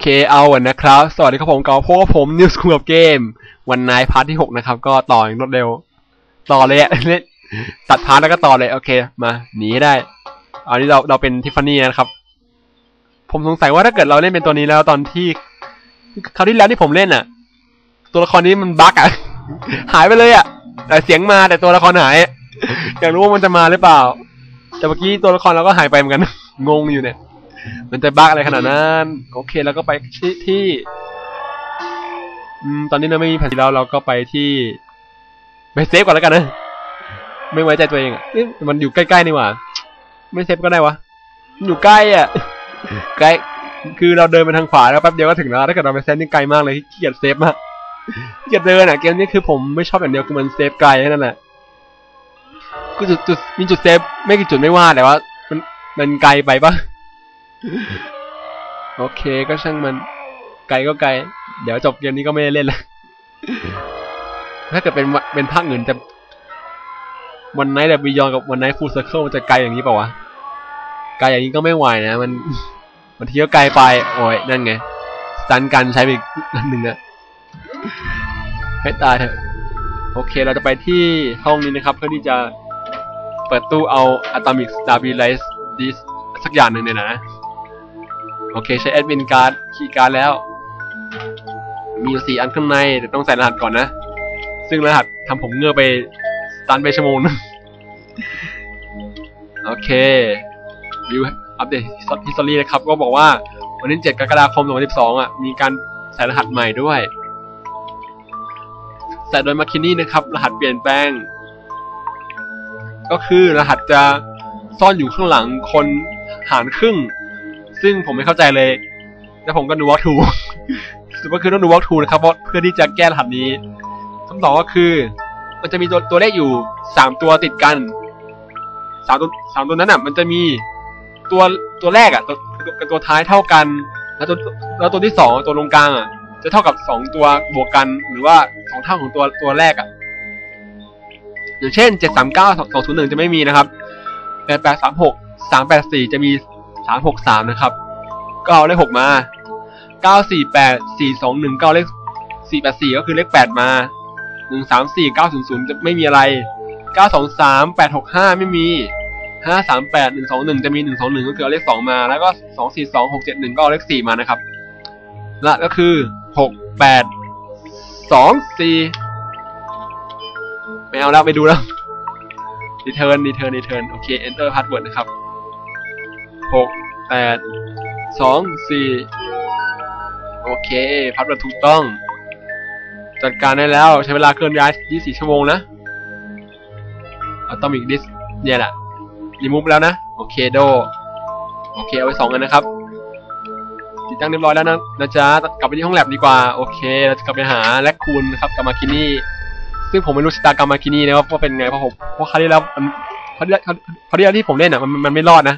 เคเอาอะนะครับ สวัสดีครับผมเกาพบกับผมนิวส์คุกับเกม วันนายพาร์ทที่หกนะครับ ก็ต่ออย่างรวดเร็ว ต่อเลยอะเล่นตัดพาร์ทแล้วก็ต่อเลย โอเค มาหนีได้อันนี้เราเราเป็นทิฟฟานี่นะครับ ผมสงสัยว่าถ้าเกิดเราเล่นเป็นตัวนี้แล้วตอนที่คราวที่แล้วที่ผมเล่นอะตัวละครนี้มันบั๊กอะหายไปเลยอะแต่เสียงมาแต่ตัวละครหาย อยากรู้ว่ามันจะมาหรือเปล่า แต่เมื่อกี้ตัวละครเราก็หายไปเหมือนกัน งงอยู่เนี่ย มันจะบั๊กอะไรขนาดนั้น โอเคแล้วก็ไปที่ที่อืมตอนนี้เราไม่มีแผ่นแล้วเราก็ไปที่ไปเซฟก่อนแล้วกันนะไม่ไว้ใจตัวเองอะมันอยู่ใกล้ๆนี่หว่า ไม่เซฟก็ได้วะอยู่ใกล้อะใกล้คือเราเดินไปทางขวาแล้วแป๊บเดียวก็ถึงแล้วถ้าเกิดเราไปเซฟนี่ไกลมากเลยขี้เกียจเซฟมากขี้เกียจเดินอะเกมนี้คือผมไม่ชอบอย่างเดียวคือมันเซฟไกลแค่นั้นแหละคือจุดจุดมีจุดเซฟไม่กี่จุดไม่ว่าแต่ว่า มันมันไกลไปปะ โอเคก็ช่างมัน ไกลก็ไกล เดี๋ยวจบเกมนี้ก็ไม่ได้เล่นล้วถ้าเกิดเป็นวะเป็นภาคอื่นจะวันไนท์แบบบียอนกับวันไนท์ฟูลเซอร์เคิลมันจะไกลอย่างนี้เปล่าวะ ไกลอย่างนี้ก็ไม่ไหวนะ มันบางทีก็ไกลไป โอ้ยนั่นไงสตันกันใช้ไปอีกอันหนึ่งอะให้ตายเถอะ โอเคเราจะไปที่ห้องนี้นะครับ เพื่อที่จะเปิดตู้เอา Atomic Stabilize Disk สักอย่างหนึ่งเนี่ยนะ โอเคใช้แอดมินการ์ดคีย์การ์ดแล้ว มีอยู่สี่อันข้างในแต่ต้องใส่รหัสก่อนนะ ซึ่งรหัสทำผมเงือไปตันไปชั่วโมงนึงโอเควิวอัปเดตฮิสตอรี่นะครับ ก็บอกว่าวันที่ 7 กรกฎาคม 2012 อะ มีการใส่รหัสใหม่ด้วยใส่โดยมาคินี่นะครับ รหัสเปลี่ยนแปลง ก็คือรหัสจะซ่อนอยู่ข้างหลังคนหารครึ่ง ซึ่งผมไม่เข้าใจเลย แล้วผมก็ดูวอล์กทูสุดก็คือต้องดูวอล์กทูนะครับเพราะเพื่อที่จะแก้รหัสนี้คำตอบก็คือ มันจะมีตัวตัวเลขอยู่สามตัวติดกันสามตัวสามตัวนั้นอะ มันจะมีตัวตัวแรกอะ ตัวกับตัวท้ายเท่ากัน แล้วตัวแล้วตัวที่สองตัวตรงกลางอะจะเท่ากับสองตัวบวกกัน หรือว่าสองเท่าของตัวตัวแรกอะอย่างเช่นเจ็ดสามเก้าสองศูนย์หนึ่งจะไม่มีนะครับแปดแปดสามหกสามแปดสี่จะมี สามหกสามนะครับ ก็เอาเลขหกมาเก้าสี่แปดสี่สองหนึ่งเก้าเลขสี่แปดสี่ก็คือเลขแปดมาหนึ่งสามสี่เก้าศูนย์ศูนย์จะไม่มีอะไรเก้าสองสามแปดหกห้าไม่มีห้าสามแปดหนึ่งสองหนึ่งจะมีหนึ่งสองหนึ่งก็คือเอาเลขสองมา แล้วก็สองสี่สองหกเจ็ดหนึ่งก็เอาเลขสี่มานะครับ และก็คือหกแปดสองสี่ไม่เอาแล้ว ไม่ดูแล้วรีเทิร์นรีเทิร์นรีเทิร์นโอเค enter password นะครับ หกแปดสองสี่โอเคพัดมาถูกต้อง จัดการได้แล้วใช้เวลาเคลื่อนย้าย 24 ชั่วโมงนะอะตอมิกดิสเนี่ยแหละรีมูฟแล้วนะ โอเคโด โอเค เอาไปสองกันนะครับ ติดตั้งเรียบร้อยแล้วนะนะจ๊ะกลับไปที่ห้องแลบดีกว่า โอเค เราจะกลับไปหาแลกคูนนะครับกามาคินี่ ซึ่งผมไม่รู้ชะตากรรมมาคินี่นะว่าว่าเป็นไงเพราะผมเพราะคราวที่แล้วมันคราวที่แล้วคราวที่แล้วที่ผมเล่นอะมันมันไม่รอดนะ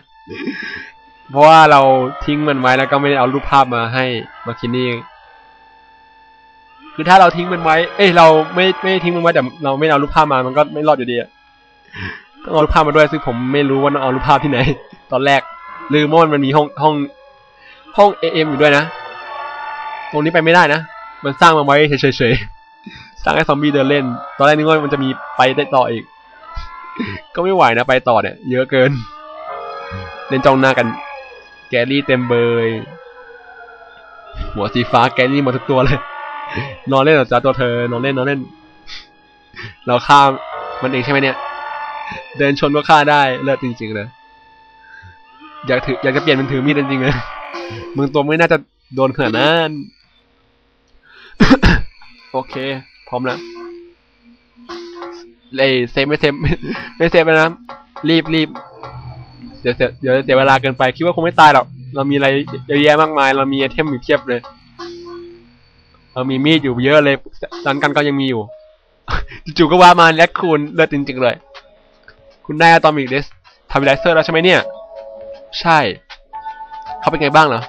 เพราะว่าเราทิ้งมันไว้แล้วก็ไม่ได้เอารูปภาพมาให้มาคินี่คือถ้าเราทิ้งมันไว้ เอ้ยเราไม่ไม่ทิ้งมันไว้แต่เราไม่เอารูปภาพมา มันก็ไม่รอดอยู่ดีอะต้องเอารูปภาพมาด้วยซึ่งผมไม่รู้ว่าต้องเอารูปภาพที่ไหน ตอนแรกลืมว่ามันมีห้องห้องห้องเอ็มอยู่ด้วยนะ ตรงนี้ไปไม่ได้นะ มันสร้างมาไว้เฉยๆ สร้างให้ซอมบี้เดินเล่น ตอนแรกนึกว่ามันจะมีไปได้ต่ออีก ก็ไม่ไหวนะไปต่อเนี่ย เยอะเกิน เล่นจ้องหน้ากัน แกรี่เต็มเบยหัวสีฟ้าแกรี่หมดทุกตัวเลย นอนเล่นหรอจ้าตัวเธอ นอนเล่นนอนเล่น เราฆ่ามันเองใช่ไหมเนี่ย เดินชนก็ฆ่าได้เลิศจริงๆเลยอยากถืออยากจะเปลี่ยนเป็นถือมีดจริงๆเลยมึงตัวไม่น่าจะโดนขนาดนั้นโอเค พร้อมแล้วเลยเซฟไม่เซฟไม่เซฟแล้วนะรีบรีบ เดี๋ยวเสียเดี๋ยวเสียเวลาเกินไปคิดว่าคงไม่ตายหรอกเรามีอะไรเยอะแยะมากมาย เรามีไอเทมอยู่เพียบเลย เรามีมีดอยู่เยอะเลยดันกันก็ยังมีอยู่จู่ๆก็ว่ามาแลกคูณเลิศจริงๆเลย คุณได้อะตอมิกเดสทำไลเซอร์แล้วใช่ไหมเนี่ย ใช่ เขาเป็นไงบ้างเหรอ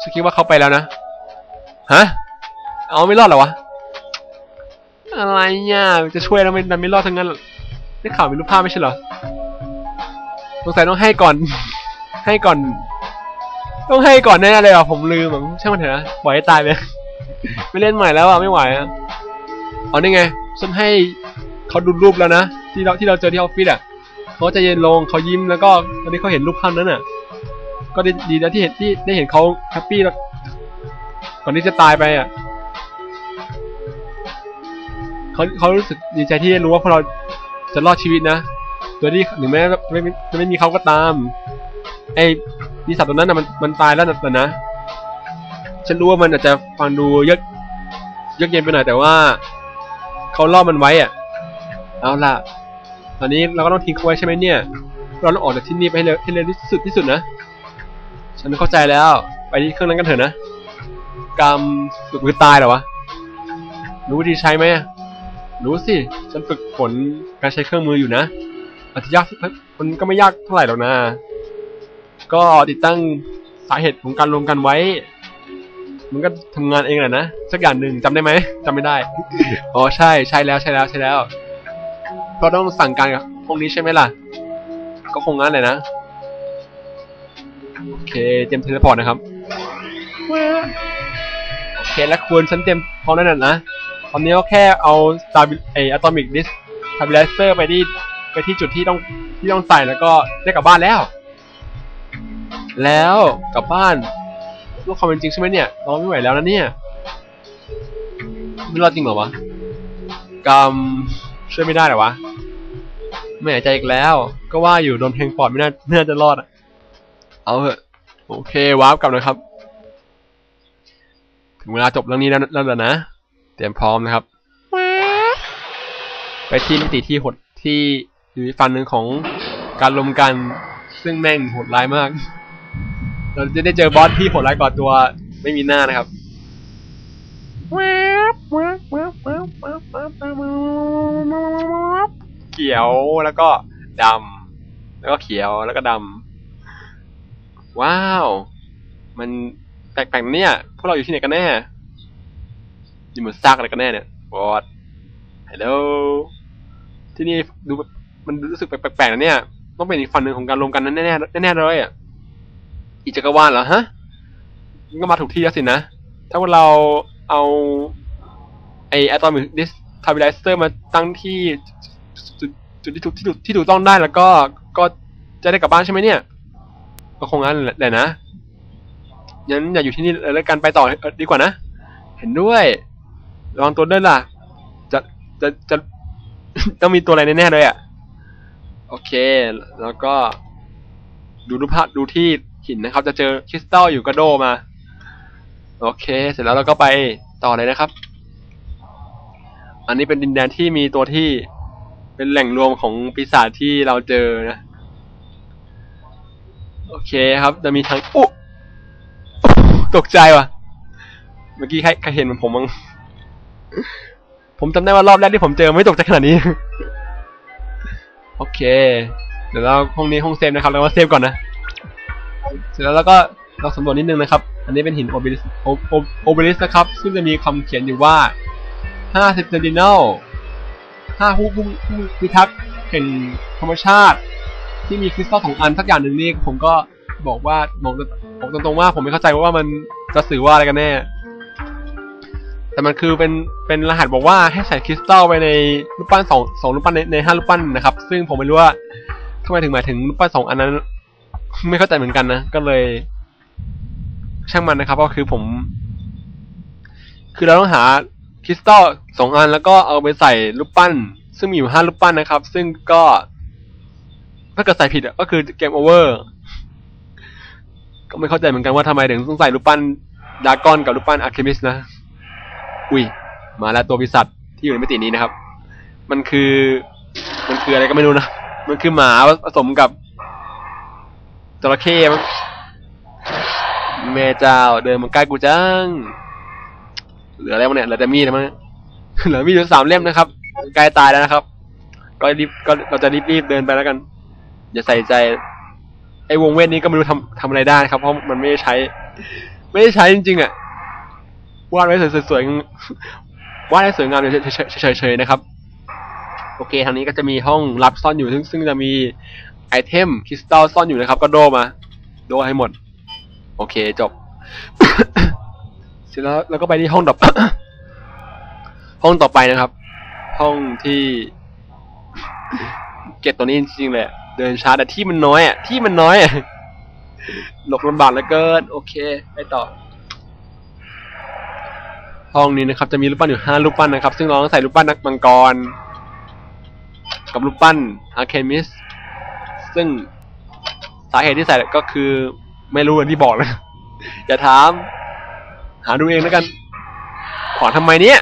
ฉันคิดว่าเขาไปแล้วนะ ฮะ เอาไม่รอดเหรอวะ อะไรเนี่ยจะช่วยแล้วมันไม่รอดทั้งนั้นได้ข่าวมีรูปภาพไม่ใช่เหรอ งสัยต้องให้ก่อน ให้ก่อน ต้องให้ก่อนแน่เลยอะผมลืมอะช่างมันเถอะนะปล่อยให้ตายไปไม่เล่นใหม่แล้วอะไม่ไหวอะเอานี่ไงฉันให้เขาดูรูปแล้วนะที่เราที่เราเจอที่ออฟฟิศอะเขาใจะเย็นลงเขายิ้มแล้วก็ตอนนี้เขาเห็นรูปภาพนั้นอะ ก็ดีดีนะที่เห็นที่ได้เห็นเขาแฮปปี้แล้วก่อนที่จะตายไปอะเขาเขารู้สึกดีใจที่ได้รู้ว่าพวกเราจะรอดชีวิตนะ โดยที่ถึงแม้จะไม่จะไม่มีเขาก็ตาม ไอ้ปีศาจตัวนั้นนะมันมันตายแล้วนะแต่นะ ฉันรู้ว่ามันอาจจะฟังดูเยอะเยอะเย็นไปหน่อยแต่ว่าเขาล่อมันไว้อะเอาล่ะ ตอนนี้เราก็ต้องทิ้งเขาไว้ใช่ไหมเนี่ย เราต้องออกจากที่นี่ไปให้เร็วให้เร็วที่สุดที่สุดนะ ฉันเข้าใจแล้ว ไปที่เครื่องนั้นกันเถอะนะกรรมฝึกมือตายเหรอวะ รู้วิธีใช้ไหมรู้สิ ฉันฝึกฝนการใช้เครื่องมืออยู่นะ อาจจะยากมันก็ไม่ยากเท่าไหร่หรอกนะ ก็ติดตั้งสาเหตุของการรวมกันไว้ มันก็ทำงานเองแหละนะสักอย่างหนึ่งจำได้ไหมจำไม่ได้ อ๋อใช่ใช่แล้วใช่แล้วใช่แล้วก็ต้องสั่งการกับพวกนี้ใช่ไหมล่ะ ก็คงงั้นเลยนะโอเคเตรียมเทเลพอร์ตนะครับโอเคแล้วควรฉันเตรียมพร้อมแล้วนะนะตอนนี้ก็แค่เอา Star ไออะตอมิกดิสทาบิลเซอร์ไปที่ ไปที่จุดที่ต้องที่ต้องใส่แล้วก็ได้กลับบ้านแล้ว แล้วกลับบ้านรู้ความเป็นจริงใช่ไหมเนี่ยรอไม่ไหวแล้วนะเนี่ยไม่รอดจริงเหรอวะกรรมช่วยไม่ได้หรอวะไม่หายใจอีกแล้ว ก็ว่าอยู่โดนเพลงปอดไม่น่าไม่น่าจะรอดอะเอาเถอะโอเควาร์ปกลับนะครับ ถึงเวลาจบเรื่องนี้แล้วแล้วนะ เตรียมพร้อมนะครับ ไปที่มิติที่หดที่ อยู่อีกฝั่งหนึ่งของการรวมกัน ซึ่งแม่งโหดร้ายมาก เราจะได้เจอบอสที่โหดร้ายกว่าตัวไม่มีหน้านะครับเขียวแล้วก็ดำแล้วก็เขียวแล้วก็ดำว้าว มันแปลกๆเนี่ยพวกเราอยู่ที่ไหนกันแน่อยู่เหมือนซากอะไรกันแน่เนี่ย what hello ที่นี่ดู มันรู้สึกแปลกๆนะเนี่ย ต้องเป็นอีกฝั่งหนึ่งของการรวมกันแน่ๆแน่ๆเลยอะอีกจักรวาลเหรอฮะก็มาถูกที่แล้วสินะ ถ้าว่าเราเอาไออะตอมิกดิสทาบิลเซอร์มาตั้งที่จุดที่ถูกที่ถูกที่ถูกต้องได้แล้วก็ก็จะได้กลับบ้านใช่ไหมเนี่ย ก็คงงั้นแหละนะงั้นอย่าอยู่ที่นี่แล้วกันไปต่อเอ่อดีกว่านะ เห็นด้วยระวังตัวด้วยล่ะ จะจะจะต้องมีตัวอะไรแน่ๆเลยอะ โอเค แล้วก็ดูรูปภาพดูที่หินนะครับ จะเจอคริสตัลอยู่กระโดมา โอเค เสร็จแล้วเราก็ไปต่อเลยนะครับ อันนี้เป็นดินแดนที่มีตัวที่เป็นแหล่งรวมของปีศาจที่เราเจอนะ โอเคครับ จะมีทั้งอุ๊ตกใจว่ะ เมื่อกี้ใครใครเห็นเหมือนผมมั้งผมจำได้ว่ารอบแรกที่ผมเจอไม่ตกใจขนาดนี้ โอเค เดี๋ยวเราห้องนี้ห้องเซฟนะครับเรามาเซฟก่อนนะ เสร็จแล้วเราก็เราสำรวจนิดนึงนะครับ อันนี้เป็นหินโอเบลิสโอเบลิสนะครับ ซึ่งจะมีคำเขียนอยู่ว่า 50เซนติเนล5ผู้ผู้ผู้พิทักษ์แห่งธรรมชาติ ที่มีคริสตัลสองอันสักอย่างหนึ่งนี่ผมก็บอกว่าบอกบอกตรงๆว่าผมไม่เข้าใจว่ามันจะสื่อว่าอะไรกันแน่ แต่มันคือเป็นเป็นรหัสบอกว่าให้ใส่คริสตัลไปในรูปปั้นสองสองรูปปั้นในในห้ารูปปั้นนะครับ ซึ่งผมไม่รู้ว่าทำไมถึงหมายถึงรูปปั้นสองอันนั้น ไม่เข้าใจเหมือนกันนะก็เลย ช่างมันนะครับ ก็คือผม คือเราต้องหาคริสตัลสองอันแล้วก็เอาไปใส่รูปปั้น ซึ่งมีอยู่ห้ารูปปั้นนะครับ ซึ่งก็ถ้าเกิดใส่ผิดก็คือเกมโอเวอร์ก็ไม่เข้าใจเหมือนกันว่าทำไมถึงต้องใส่รูปปั้นดากอนกับรูปปั้นอาร์เคมิสนะ อุ้ย มาแล้วตัวปีศาจที่อยู่ในมิตินี้นะครับ มันคือ มันคืออะไรก็ไม่รู้นะ มันคือหมาผสมกับจระเข้มั้งแม่เจ้าเดินมาใกล้กูจัง เหลืออะไรมั้งเนี่ย เหลือแต่มีดมั้งเหลือมีดอยู่สามเล่มนะครับ ใกล้ตายแล้วนะครับ ก็รีบก็เราจะรีบๆเดินไปแล้วกัน อย่าใส่ใจ ไอ้วงเวทนี้ก็ไม่รู้ทำทำอะไรได้ครับ เพราะมันไม่ได้ใช้ ไม่ได้ใช้จริงๆอะ วาดไว้สวยๆวาดให้สวยงามเฉยๆนะครับ โอเคทางนี้ก็จะมีห้องลับซ่อนอยู่ซึ่งซึ่งจะมีไอเทมคริสตัลซ่อนอยู่นะครับ ก็โดมา โดให้หมด โอเคจบ เสร็จแล้วเราก็ไปที่ห้องต่อห้องต่อไปนะครับ ห้องที่เก็บตัวนี้จริงๆเลยเดินช้าแต่ที่มันน้อยอะที่มันน้อยอะหลบลำบากเหลือเกิน โอเค ไปต่อ ห้องนี้นะครับ จะมีรูปปั้นอยู่ห้ารูปปั้นนะครับ ซึ่งเราต้องใส่รูปปั้นนักมังกร กับรูปปั้นอาร์เคมิสซึ่งสาเหตุที่ใส่ก็คือไม่รู้อย่างที่บอกเลยอย่าถาม หาดูเองแล้วกัน ขอทำไมเนี่ย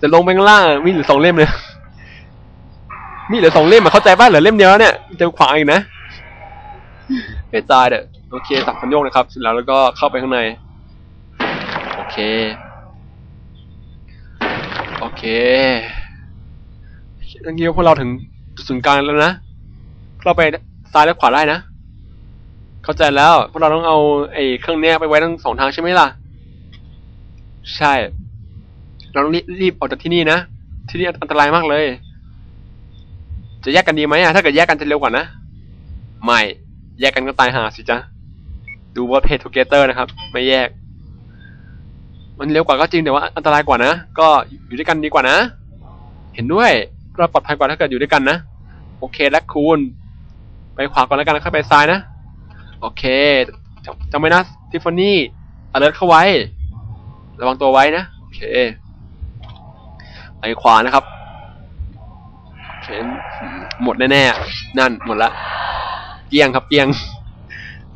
จะลงไปข้างล่างมีเหลือสองเล่มเลยมีเหลือสองเล่มอะเข้าใจป่ะเหลือเล่มเดียวแล้วเนี่ยจะขวางอีกนะไม่ตายเด้อโอเคสับคันโยกนะครับเสร็จแล้วแล้วก็เข้าไปข้างใน โอเค โอเคทั้งนี้พวกเราถึงศูนย์กลางแล้วนะเราไปซ้ายและขวาได้นะ เข้าใจแล้ว พวกเราต้องเอาไอ้เครื่องเนี้ยไปไว้ทั้งสองทางใช่ไหมล่ะ ใช่ เราต้องรีบรีบออกจากที่นี่นะ ที่นี่อันตรายมากเลย จะแยกกันดีไหมอะถ้าเกิดแยกกันจะเร็วกว่านะ ไม่ แยกกันก็ตายหาสิจ๊ะ ดูว่าเพจทูเกเตอร์นะครับ ไม่แยก มันเร็วกว่าก็จริงแต่ว่าอันตรายกว่านะ ก็อยู่ด้วยกันดีกว่านะ เห็นด้วยเราปลอดภัยกว่าถ้าเกิดอยู่ด้วยกันนะ โอเคและคูณไปขวาก่อนแล้วกันแล้วค่อยไปซ้ายนะ โอเคจำไว้นะทิฟฟานี่อเลิร์เข้าไว้ ระวังตัวไว้นะ โอเค ไปขวานะครับโอเคหมดแน่ๆ นั่นหมดละเกี้ยงครับเกี้ยง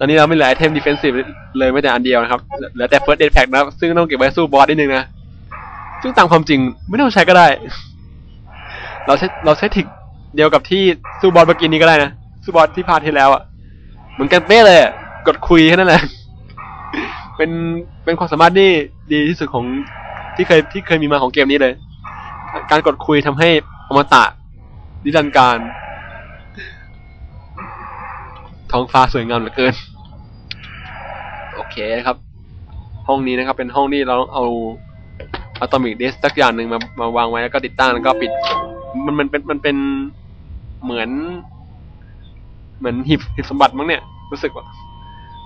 อนนี้เราไม่เหลือไอเทมดิเฟนซีฟเลยไม่แต่อันเดียวนะครับ เหลือแต่เฟิร์สเอ d แพ็กนะครับ ซึ่งต้องเก็บไว้สู้บอสนิดนึงนะ ซึ่งตามความจริงไม่ต้องใช้ก็ได้ เราใช้เราใช้ทิกเดียวกับที่สู้บอสเมื่อกี้นี้ก็ได้นะ สู้บอสที่พาที่แล้วอะเหมือนกันเป๊ะเลย กดคุยแค่นั้นแหละ เป็นเป็นความสามารถที่ดีที่สุดของที่เคยที่เคยมีมาของเกมนี้เลย การกดคุยทำให้อมตะนิรันดร์การ ท้องฟ้าสวยงามเหลือเกิน โอเคนะครับ ห้องนี้นะครับ เป็นห้องที่เราต้องเอาอะตอมิกเดสสักอย่างหนึ่งมามาวางไว้แล้วก็ติดตั้งแล้วก็ปิด มันมันเป็นมันเป็นเหมือน เหมือนหีบหีบสมบัติมั้งเนี่ย รู้สึกว่า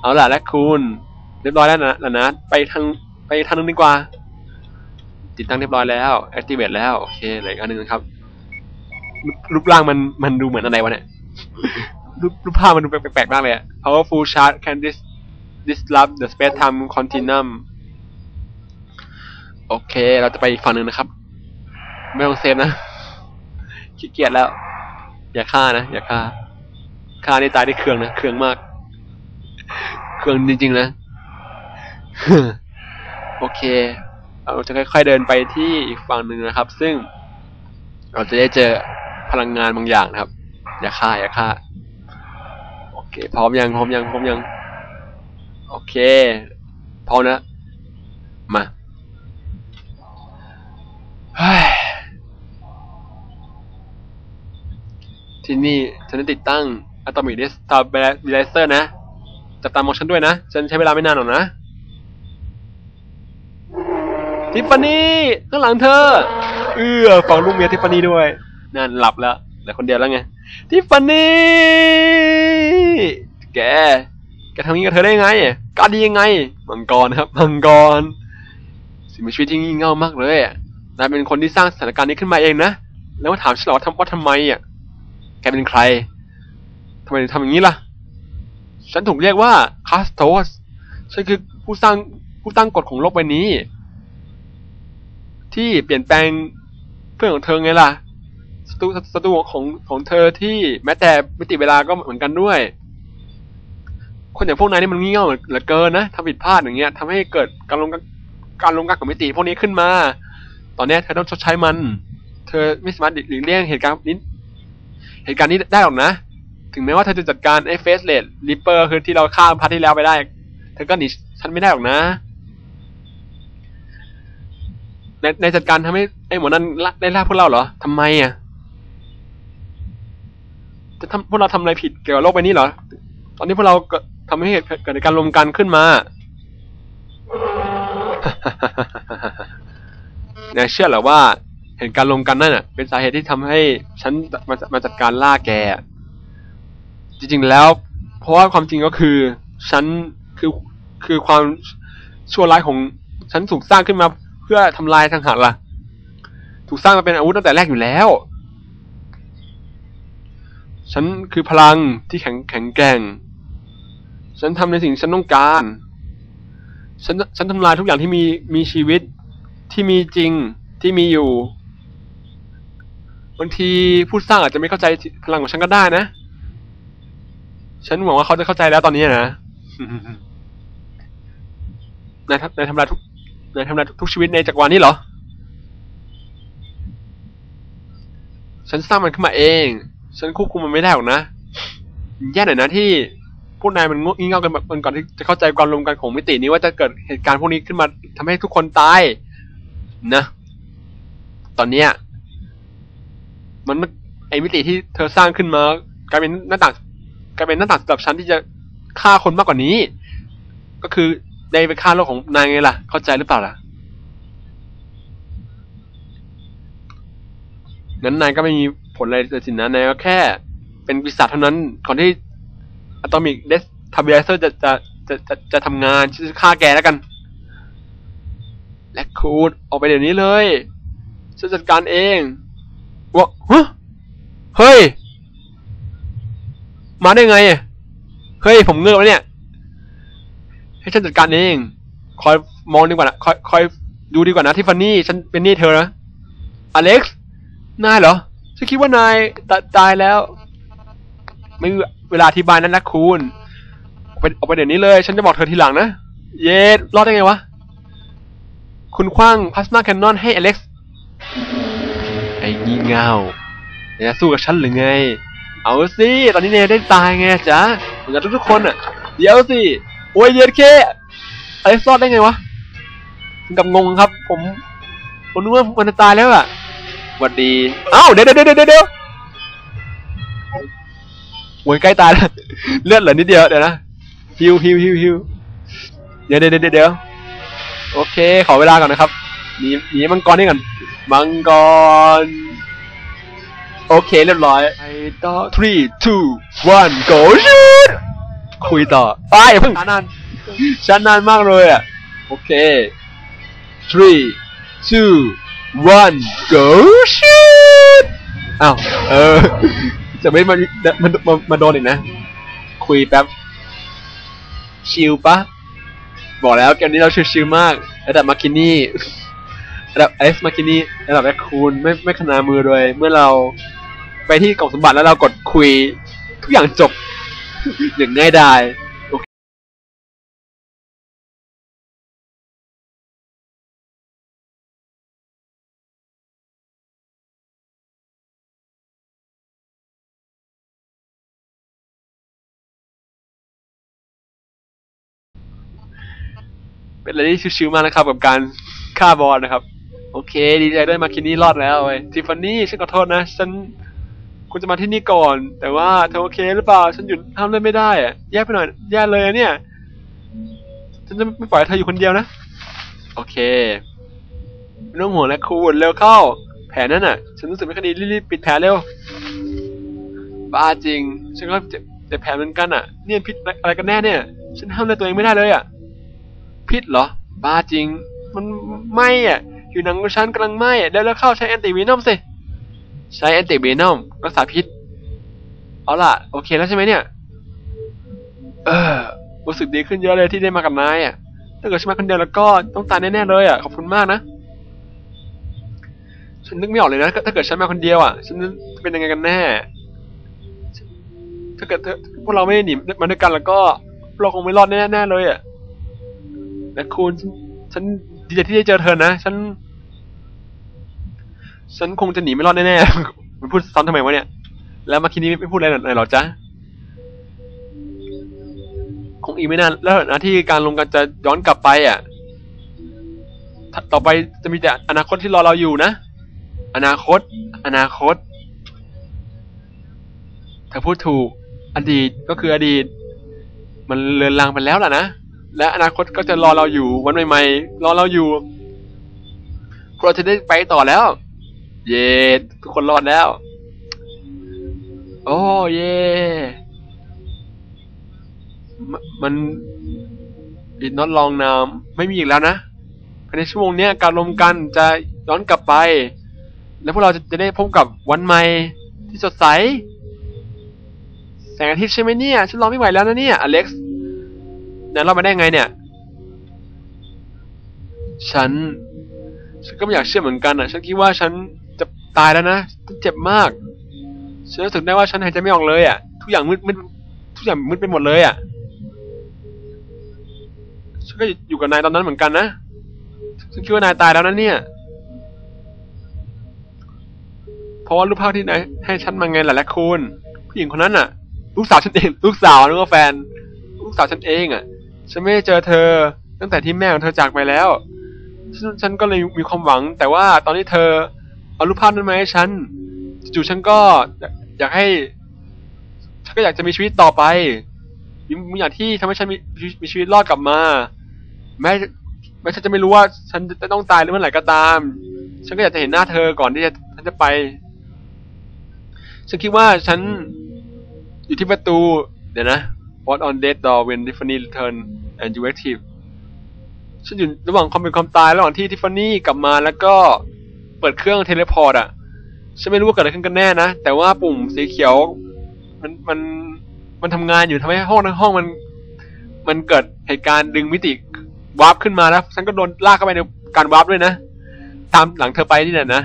เอาล่ะและคุณเรียบร้อยแล้วนะแล้วนะไปทางไปทางนึงดีกว่า ติดตั้งเรียบร้อยแล้ว activate แล้วโอเคเหลืออีกอันนึงนะครับรูปร่างมันมันดูเหมือนอะไรวะเนี่ยรูปรูปภาพมันดูแปลกๆมากเลยอะ powerful charge can dis disrupt the space time continuum โอเค เราจะไปอีกฝั่งหนึ่งนะครับ ไม่ต้องเซฟนะขี้เกียจแล้ว อย่าฆ่านะ อย่าฆ่าฆ่านี่ตายได้เครื่องนะ เครื่องมาก เครื่องจริงๆนะ โอเค เราจะค่อยๆเดินไปที่อีกฝั่งหนึ่งนะครับ ซึ่งเราจะได้เจอพลังงานบางอย่างนะครับ อย่าฆ่า อย่าฆ่า โอเค พร้อมยัง พร้อมยัง พร้อมยัง โอเคพร้อมนะมาที่นี่ฉันได้ติดตั้ง Atomic Stabilizer นะจับตามองฉันด้วยนะ ฉันใช้เวลาไม่นานหรอกนะ ทิฟฟานี่ข้างหลังเธอ เอื้อฟังลูกเมียทิฟฟานี่ด้วยนั่นหลับแล้วเหลือคนเดียวแล้วไง ทิฟฟานี่แก แกทำงี้กับเธอได้ไงกล้าดียังไง มังกรครับ มังกร สิ่งมีชีวิตที่งี่เง่ามากเลยนายเป็นคนที่สร้างสถานการณ์นี้ขึ้นมาเองนะ แล้วมาถามฉันเหรอว่าทำว่าทำไมอะ แกเป็นใครทำไมถึงทำอย่างนี้ล่ะ ฉันถูกเรียกว่าคาสโตสฉันคือผู้สร้างผู้ตั้งกฎของโลกใบนี้ ที่เปลี่ยนแปลงเพื่อนของเธอไงล่ะศัตรูศัตรูของของเธอที่แม้แต่มิติเวลาก็เหมือนกันด้วย คนอย่างพวกนายนี่มันงี่เง่าเหลือเกินนะทำผิดพลาดอย่างเงี้ยทำให้เกิดการลงการลงกันของมิติพวกนี้ขึ้นมา ตอนนี้เธอต้องชดใช้มัน เธอไม่สามารถหลีกเลี่ยงเหตุการณ์นี้เหตุการณ์นี้ได้หรอกนะ ถึงแม้ว่าเธอจะจัดการไอ้เฟสเลดริปเปอร์คือที่เราฆ่าพาร์ทที่แล้วไปได้ เธอก็หนีฉันไม่ได้หรอกนะในในจัดการทำให้ไอ้หมอนั้นได้ล่าพวกเราเหรอทำไมอะจะทำพวกเราทำอะไรผิดเกี่ยวกับโลกใบนี้เหรอ ตอนนี้พวกเรา ทำให้เกิดเกิดการรวมกันขึ้นมานายเชื่อเหรอว่าเห็นการรวมกันนั่นน่ะ เป็นสาเหตุที่ทำให้ฉันมามาจัดการล่าแก จริงๆแล้ว เพราะว่าความจริงก็คือ ฉันคือคือความชั่วร้ายของฉันถูกสร้างขึ้นมาเพื่อทำลายทางหากล่ะ ถูกสร้างมาเป็นอาวุธตั้งแต่แรกอยู่แล้ว ฉันคือพลังที่แข็งแข็งแกร่ง ฉันทำในสิ่งฉันต้องการ ฉันฉันทำลายทุกอย่างที่มีมีชีวิตที่มีจริงที่มีอยู่บางทีผู้สร้างอาจจะไม่เข้าใจพลังของฉันก็ได้นะ ฉันหวังว่าเขาจะเข้าใจแล้วตอนนี้นะนายนายทำลายทุกนายทำลายทุกชีวิตในจักรวาลนี้เหรอ ฉันสร้างมันขึ้นมาเอง ฉันควบคุมมันไม่ได้หรอกนะ แย่หน่อยนะที่ วกนายมันงงี่เง่ากันมันก่อนที่จะเข้าใจความรวมกันของมิตินี้ว่าจะเกิดเหตุการณ์พวกนี้ขึ้นมาทำให้ทุกคนตายนะ ตอนเนี้ยมันไอมิติที่เธอสร้างขึ้นมากลายเป็นหน้าต่างกลายเป็นหน้าต่างสำหรับฉันที่จะฆ่าคนมากกว่านี้ ก็คือในไปฆ่าโลกของนายไงล่ะ เข้าใจหรือเปล่าล่ะงั้นนายก็ไม่มีผลอะไรเลยสินะนายก็แค่ เป็นปีศาจเท่านั้นก่อนที่ อะตอมิกเดสทาบิเซอร์จะจะจะจะจะทำงานจะฆ่าแกแล้วกันและคูดออกไปเดี๋ยวนี้เลยฉันจัดการเองวะฮะเฮ้ย มาได้ไง เฮ้ย ผมเงือบแล้วเนี่ย ให้ฉันจัดการเอง คอยมองดีกว่านะคอยคอยดูดีกว่านะทิฟฟานี่ ฉันเป็นนี่เธอนะ อเล็กซ์ นายเหรอ ฉันคิดว่านายตายแล้ว ไม่มีเวลาอธิบายนั้นนะคุณออกไปออกไปเดี๋ยวนี้เลย ฉันจะบอกเธอทีหลังนะ เย็ดรอดได้ไงวะ คุณคว้างพลาสมาแคนนอนให้อเล็กซ์ ไอ้งี่เง่าจะสู้กับฉันหรือไง เอาสิ ตอนนี้เนยได้ตายไงจ๊ะเหมือนกับทุกๆคนอะ เดี๋ยวสิ โอ้ยเย็ดเคอเล็กซ์รอดได้ไงวะถึงกับงงครับ ผม ผมนึกว่ามันจะตายแล้วอะหวัดดี เอ้าเดี๋ยวเดี๋ยวเดี๋ยวเดี๋ยว โอ้ยใกล้ตายแล้วเลือดเหลือนิดเดียวเดี๋ยวนะฮิวฮิวฮิวฮิวเดี๋ยวเดี๋ยวเดี๋ยวเดี๋ยวโอเค ขอเวลาก่อนนะครับหนีหนีมังกรนี่ก่อนมังกร โอเคเรียบร้อยไปต่อ three two one go shoot คุยต่อไปอย่าเพิ่งช้านานช้านานมากเลยอะ โอเค three two one go shoot อ้าว เออ แต่ไม่มามันมามาโดนอีกนะ คุยแป๊บ ชิลปะ บอกแล้วเกมนี้เราชิลๆมาก ระดับมาคินี่ระดับเอสมาคินี่ระดับแอคคูนไม่ไม่ขนามือเลยเมื่อเราไปที่กล่องสมบัติแล้วเรากดคุย ทุกอย่างจบอย่างง่ายดาย เป็นอะไรที่ชิวๆมากนะครับ กับการฆ่าบอลนะครับ โอเค ดีใจด้วยมาคินี่รอดแล้วเว้ทิฟฟานี่ฉันขอโทษนะ ฉันคุณจะมาที่นี่ก่อน แต่ว่าเธอโอเคหรือเปล่า ฉันหยุดทำเลยไม่ได้อะแยกไปหน่อยแย่เลยเนี่ย ฉันจะไม่ปล่อยเธออยู่คนเดียวนะ โอเคไม่ต้องห่วงแล้วครูเร็วเข้า แผลนั่นน่ะ ฉันรู้สึกไม่ค่อยดีรีบๆปิดแผลเร็วบ้าจริง ฉันก็เจ็บแผลเหมือนกันอะ เนี่ยพิษอะไรกันแน่เนี่ย ฉันห้ามอะไรตัวเองไม่ได้เลยอะ พิษเหรอ บ้าจริง มันไม่อะผิวหนังของฉันกำลังไหม้อะแล้วแล้วเข้าใช้แอนติวีนอมสิ ใช้แอนติวีนอมรักษาพิษ เอาล่ะ โอเคแล้วใช่ไหมเนี่ย เออ รู้สึกดีขึ้นเยอะเลยที่ได้มากับนายอะ ถ้าเกิดฉันมาคนเดียวแล้วก็ต้องตายแน่ๆเลยอะ ขอบคุณมากนะ ฉันนึกไม่ออกเลยนะ ถ้าเกิดฉันมาคนเดียวอะ ฉันจะเป็นยังไงกันแน่ ถ้าเกิดพวกเราไม่ได้หนีมาด้วยกันแล้วก็เราคงไม่รอดแน่ๆเลยอะ แต่คุณฉันฉันดีใจที่ได้เจอเธอนะ ฉัน ฉันคงจะหนีไม่รอดแน่ๆ มันพูดซ้ำทำไมวะเนี่ย แล้วมาคินี้ไม่พูดอะไรหน่อยหรอจ๊ะ คงอีกไม่นานแล้วนะที่การลงกันจะย้อนกลับไปอะ ต่อไปจะมีแต่อนาคตที่รอเราอยู่นะ อนาคต อนาคตเธอพูดถูก อดีตก็คืออดีต มันเลือนลางไปแล้วล่ะนะ และอนาคตก็จะรอเราอยู่วันใหม่ๆรอเราอยู่พวกเราจะได้ไปต่อแล้ว เย่ทุกคนรอดแล้ว โอ้เย่มันอินนอตลองนามไม่มีอีกแล้วนะภายในชั่วโมงนี้การรวมกันจะย้อนกลับไป แล้วพวกเราจะจะได้พบกับวันใหม่ที่สดใส แสงอาทิตย์ใช่ไหมเนี่ย ฉันรอไม่ไหวแล้วนะเนี่ย อเล็กซ์ นั้นเรามาได้ไงเนี่ย ฉัน ฉันก็ไม่อยากเชื่อเหมือนกันอะ ฉันคิดว่าฉันจะตายแล้วนะฉันเจ็บมาก ฉันรู้สึกได้ว่าฉันหายใจไม่ออกเลยอะ ทุกอย่างมืดมืดทุกอย่างมืดไปหมดเลยอะ ฉันก็อยู่กับนายตอนนั้นเหมือนกันนะ ฉันคิดว่านายตายแล้วนะเนี่ย เพราะว่ารูปภาพที่นายให้ฉันมาไงล่ะและคุณผู้หญิงคนนั้นน่ะ ลูกสาวฉันเอง ลูกสาวนึกว่าแฟน ลูกสาวฉันเองอะ ฉันไม่ได้เจอเธอ ตั้งแต่ที่แม่ของเธอจากไปแล้วฉันฉันก็เลยมีความหวัง แต่ว่าตอนที่เธอเอารูปภาพนั้นมาให้ฉันจู่ๆฉันก็อยากให้ฉันก็อยากจะมีชีวิตต่อไปมีอย่างที่ทำให้ฉันมีมีชีวิตรอดกลับมา แม้แม้ฉันจะไม่รู้ว่าฉันจะต้องตายหรือเมื่อไหร่ก็ตาม ฉันก็อยากจะเห็นหน้าเธอก่อนที่จะฉันจะไป ฉันคิดว่าฉันอยู่ที่ประตู เดี๋ยวนะ What on death door when Tiffany return and you active ฉันอยู่ระหว่างความเป็นความตายระหว่างที่ทิฟฟานี่กลับมาแล้วก็เปิดเครื่องเทเลพอร์ตอะ ฉันไม่รู้ว่าเกิดอะไรขึ้นกันแน่นะ แต่ว่าปุ่มสีเขียว มันมันมันทำงานอยู่ทำให้ห้องทั้งห้องมัน มันเกิดเหตุการณ์ดึงมิติวาร์ปขึ้นมาแล้ว ฉันก็โดนลากเข้าไปในการวาร์ปด้วยนะ ตามหลังเธอไปนี่แหละนะ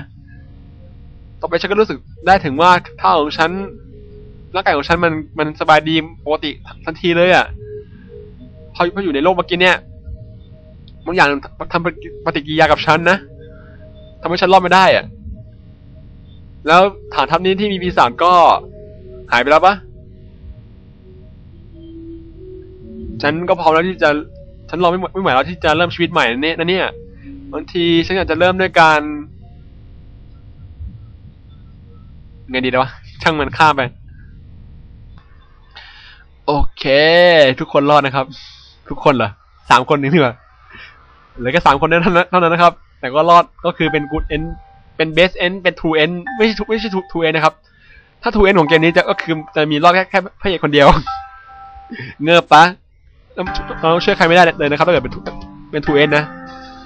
ต่อไปฉันก็รู้สึกได้ถึงว่าเท้าของฉัน ร่างกายของฉันมันมันสบายดีปกติทันทีเลยอะ่ะพอพออยู่ในโลกเมื่อกี้เนี่ยบางอย่างทำปฏิกิริยากับฉันนะทำให้ฉันรอดไม่ได้อะ่ะ แล้วฐานทัพนี้ที่มีปีศาจก็หายไปแล้วปะฉันก็พร้อมแล้วที่จะฉันรอไม่ไหวไม่ไหวแล้วที่จะเริ่มชีวิตใหม่เนี่ยนะเนี่ยบางทีฉันอยากจะเริ่มด้วยการไงดีวะช่างมันข้ามไป เค ทุกคนรอดนะครับ ทุกคนเหรอสามคนนี้ดีกว่าเหลือแค่สามคนนั้เท่านั้นเท่านั้นนะครับ แต่ก็รอดก็คือเป็น good end เป็น best end เป็น true end ไม่ใช่ไม่ใช่ true end นะครับ ถ้า true end ของเกมนี้จะก็คือจะมีรอดแค่แค่พระเอกคนเดียว เงือบปะเราเราชื่อใครไม่ได้เลยนะครับถ้าเกิดเป็นเป็น true end นะ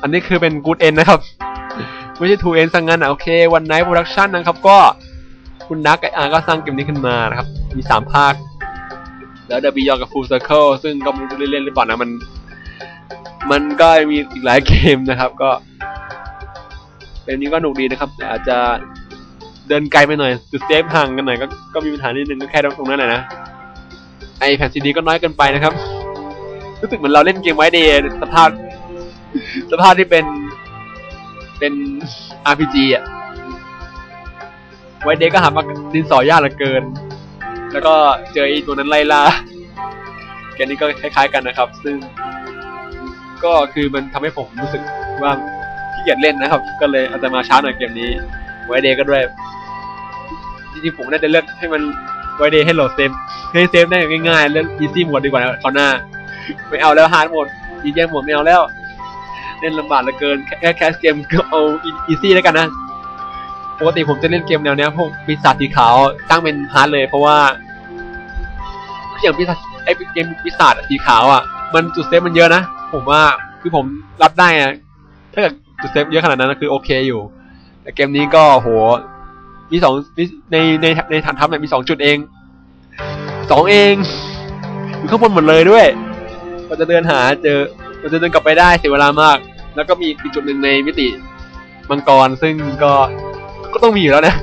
อันนี้คือเป็น good end นะครับ ไม่ใช่ true end สังงั้นอะโอเควันไนท์โปรดักชันนะครับก็คุณนักไออาร์ก็สร้างเกมนี้ขึ้นมานะครับ มีสามภาค แล้วเดอะบิยอนกับ Full Circle ซึ่งก็ไม่รู้จะเล่นหรือเปล่านะมัน มันก็มีอีกหลายเกมนะครับ ก็เกมนี้ก็หนุกดีนะครับแต่อาจจะเดินไกลไปหน่อยจุดเซฟห่างกันหน่อยก็ก็มีปัญหานิดนึงก็แค่ตรงนั้นแหละนะไอแผ่นซีดีก็น้อยเกินไปนะครับรู้สึกเหมือนเราเล่นเกมไวเดย์สภาพสภาพที่เป็นเป็น RPG อะไวเดย์ก็หามาดินสอยากเหลือเกิน แล้วก็เจอไอ้ตัวนั้นไล่ล่าเกมนี้ก็คล้ายๆกันนะครับ ซึ่ง ก็คือมันทำให้ผมรู้สึกว่าขี้เกียจเล่นนะครับ ก็เลยอาจจะมาช้าหน่อยเกมนี้ไวเดย์ก็ด้วยจริงๆผมน่าจะเลือกให้มันไวเดย์ให้โหลดเซฟให้เซฟได้ง่ายๆเล่นอีซี่หมดดีกว่าเขาวหน้า ไม่เอาแล้วฮาร์ดหมดอีเจหมดไม่เอาแล้วเล่นลำบากเหลือเกินแค่แคสเกมก็เอาอีซี่แล้วกันนะปกติผมจะเล่นเกมแนวเนี้ยพวกปีศาจสีขาวตั้งเป็นฮาร์ดเลย เพราะว่า อย่างปีศาจไอ้เกมปีศาจสีขาวอะ มันจุดเซฟมันเยอะนะ ผมว่าคือผมรับได้อะถ้าเกิดจุดเซฟเยอะขนาดนั้นนะคือโอเคอยู่ แต่เกมนี้ก็โหมีสองในในในฐานทัพเนี่ยมีสองจุดเองสองเองอยู่ข้างบนหมดเลยด้วยเราจะเดินหาเจอเราจะเดินกลับไปได้เสียเวลามาก แล้วก็มีอีกจุดหนึ่งในมิติมังกรซึ่งก็ก็ต้องมีอยู่แล้วนะ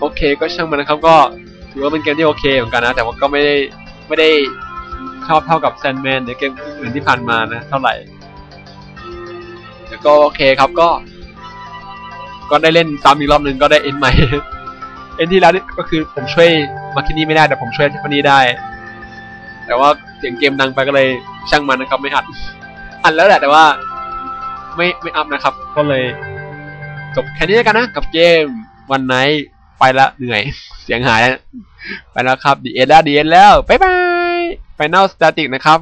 โอเคก็ช่างมันนะครับก็ ถือว่าเป็นเกมที่โอเคเหมือนกันนะ แต่ว่าก็ไม่ได้ไม่ได้ชอบเท่ากับแซนแมนในเกมอื่นที่ผ่านมานะ เท่าไหร่แต่ก็โอเคครับก็ ก็ได้เล่นซ้ำอีกรอบหนึ่งก็ได้เอ็นใหม่เอ็นที่แล้วนี่ก็คือผมช่วยมาคินี่ไม่ได้แต่ผมช่วยทิฟฟานี่ได้ แต่ว่าเสียงเกมดังไปก็เลยช่างมันนะครับไม่อัดอัดแล้วแหละแต่ว่า ไม่ไม่อัพนะครับ ก็เลยจบแค่นี้แล้วกันนะ กับเกมวันไน ไปละเหนื่อย เสียงหายแล้วไปแล้วครับดีเอ็นแล้วดีเอ็นแล้วบ๊ายบายไฟน a ลส t ตติกนะครับ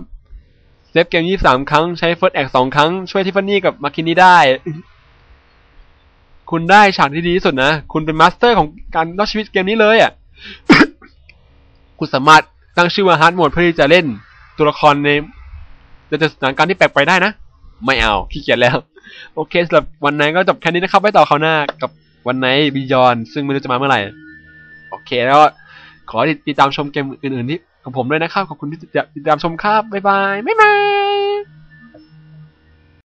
เซฟเกม23ครั้งใช้เฟิร์สแอคสองครั้ง ช่วยทิฟฟานี่กับมาคินี่ได้ คุณได้ฉากที่ดีที่สุดนะ คุณเป็นมาสเตอร์ของการรอดชีวิตเกมนี้เลยอะ คุณสามารถตั้งชื่อว่าฮาร์ดโหมดเพื่อที่จะเล่นตัวละครในในจะจอสถานการณ์ที่แปลกไปได้นะ ไม่เอาขี้เกียจแล้ว โอเคสำหรับวันไหนก็จบแค่นี้นะครับไว้ต่อคราวหน้ากับ วันไหนบียอนซึ่งไม่รู้จะมาเมื่อไหร่ โอเคแล้วขอติดตามชมเกมอื่นๆที่ของผมด้วยนะครับ ขอบคุณที่ติดตามชมครับ บ๊ายบาย บ๊ายบาย